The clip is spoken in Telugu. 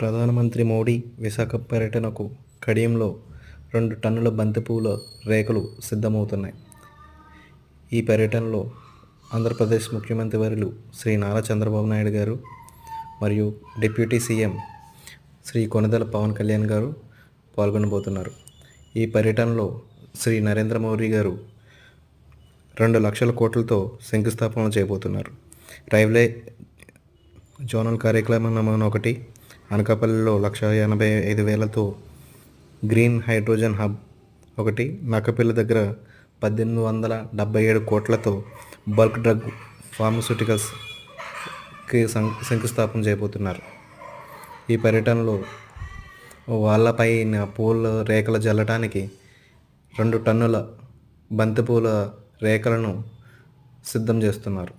ప్రధానమంత్రి మోడీ విశాఖ పర్యటనకు కడియంలో రెండు టన్నుల బంతిపూల రేకులు సిద్ధమవుతున్నాయి. ఈ పర్యటనలో ఆంధ్రప్రదేశ్ ముఖ్యమంత్రి వర్యులు శ్రీ నారా చంద్రబాబు నాయుడు గారు మరియు డిప్యూటీ సీఎం శ్రీ కొనదల పవన్ కళ్యాణ్ గారు పాల్గొనబోతున్నారు. ఈ పర్యటనలో శ్రీ నరేంద్ర మోడీ గారు రెండు లక్షల కోట్లతో శంకుస్థాపన చేయబోతున్నారు. రైల్వే జోనల్ కార్యక్రమం నమూనా ఒకటి అనకాపల్లిలో లక్ష ఎనభై ఐదు వేలతో గ్రీన్ హైడ్రోజన్ హబ్ ఒకటి నక్కపిల్ల దగ్గర పద్దెనిమిది వందల డెబ్బై ఏడు కోట్లతో బల్క్ డ్రగ్ ఫార్మస్యూటికల్స్కి శంకుస్థాపన చేయబోతున్నారు. ఈ పర్యటనలో వాళ్ళపై పూల రేఖలు జల్లటానికి రెండు టన్నుల బంతిపూల రేఖలను సిద్ధం చేస్తున్నారు.